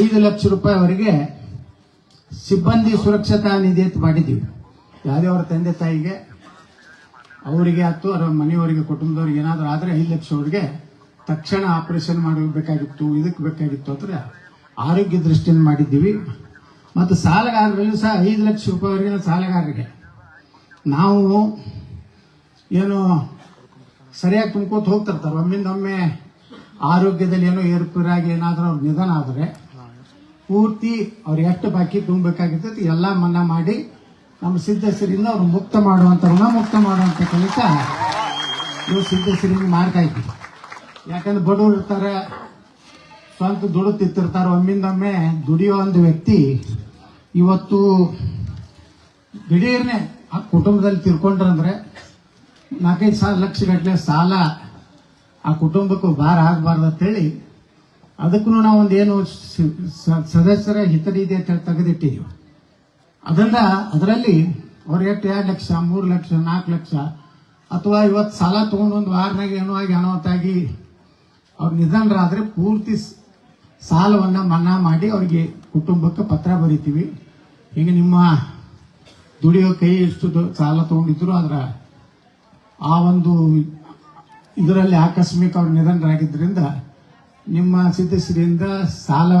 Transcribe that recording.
ಐದು ಲಕ್ಷ ರೂಪಾಯಿವರೆಗೆ ಸಿಬ್ಬಂದಿ ಸುರಕ್ಷತಾ ನಿಧಿ ಅಂತ ಮಾಡಿದ್ದೀವಿ. ಯಾವುದೇ ಅವರ ತಂದೆ ತಾಯಿಗೆ, ಅವರಿಗೆ ಅಥವಾ ಅವರ ಮನೆಯವರಿಗೆ, ಕುಟುಂಬದವ್ರಿಗೆ ಏನಾದರೂ ಆದರೆ ಐದು ಲಕ್ಷವರೆಗೆ ತಕ್ಷಣ ಆಪರೇಷನ್ ಮಾಡಬೇಕಾಗಿತ್ತು ಇದಕ್ಕೆ ಬೇಕಾಗಿತ್ತು ಅಂದರೆ ಆರೋಗ್ಯ ದೃಷ್ಟಿಯಿಂದ ಮಾಡಿದ್ದೀವಿ. ಮತ್ತು ಸಾಲಗಾರರಲ್ಲೂ ಸಹ ಐದು ಲಕ್ಷ ರೂಪಾಯಿವರೆಗಿನ ಸಾಲಗಾರರಿಗೆ. ನಾವು ಏನು ಸರಿಯಾಗಿ ತುಂಬ್ಕೋತ ಹೋಗ್ತಿರ್ತಾರೆ. ಒಮ್ಮಿಂದೊಮ್ಮೆ ಆರೋಗ್ಯದಲ್ಲಿ ಏನೋ ಏರುಪೇರಾಗಿ ಏನಾದರೂ ಅವ್ರ ನಿಧನ ಆದರೆ ಪೂರ್ತಿ ಅವ್ರು ಎಷ್ಟು ಬಾಕಿ ತುಂಬಬೇಕಾಗಿರ್ತೈತಿ ಎಲ್ಲ ಮನ್ನಾ ಮಾಡಿ ನಮ್ಮ ಸಿದ್ಧಸರಿಂದ ಅವ್ರು ಮುಕ್ತ ಮಾಡುವಂಥ ಋಣ ಮುಕ್ತ ಮಾಡುವಂಥ ಕೆಲಸ ಇವು ಸಿದ್ಧಸರಿಂದ ಮಾಡ್ತಾ ಯಾಕಂದ್ರೆ ಬಡವರು ಇರ್ತಾರೆ, ಸ್ವಂತ ದುಡ್ಡು ತಿತ್ತಿರ್ತಾರೆ ಒಮ್ಮಿಂದೊಮ್ಮೆ ದುಡಿಯೋ ಒಂದು ವ್ಯಕ್ತಿ ಇವತ್ತು ದಿಢೀರ್ನೆ ಆ ಕುಟುಂಬದಲ್ಲಿ ತಿರ್ಕೊಂಡ್ರಂದ್ರೆ ನಾಲ್ಕೈದು ಸಾವಿರ ಲಕ್ಷ ಗಟ್ಟಲೆ ಸಾಲ ಆ ಕುಟುಂಬಕ್ಕೂ ಭಾರ ಆಗಬಾರ್ದು ಅಂತೇಳಿ ಅದಕ್ಕೂ ನಾವು ಒಂದೇನು ಸದಸ್ಯರ ಹಿತನಿಧಿ ಅಂತ ಹೇಳಿ ತೆಗೆದಿಟ್ಟಿದ್ದೀವಿ ಅದನ್ನ ಅದರಲ್ಲಿ ಅವ್ರು ಎಷ್ಟು ಎರಡು ಲಕ್ಷ, ಮೂರು ಲಕ್ಷ, ನಾಲ್ಕು ಲಕ್ಷ ಅಥವಾ ಇವತ್ತು ಸಾಲ ತಗೊಂಡು ಒಂದು ವಾರನಾಗ ಏನೋ ಆಗಿ ಅನಾಹುತಾಗಿ ಅವ್ರು ನಿಧನರಾದರೆ ಪೂರ್ತಿ ಸಾಲವನ್ನ ಮನ್ನಾ ಮಾಡಿ ಅವರಿಗೆ ಕುಟುಂಬಕ್ಕೆ ಪತ್ರ ಬರಿತೀವಿ. ಈಗ ನಿಮ್ಮ ದುಡಿಯೋ ಕೈ ಎಷ್ಟು ಸಾಲ ತಗೊಂಡಿದ್ರು ಅದರ ಆ ಒಂದು ಇದರಲ್ಲಿ ಆಕಸ್ಮಿಕ ಅವ್ರು ನಿಧನರಾಗಿದ್ದರಿಂದ ನಿಮ್ಮ ಸಿದ್ಧಶ್ರೀಯಿಂದ ಸಾಲ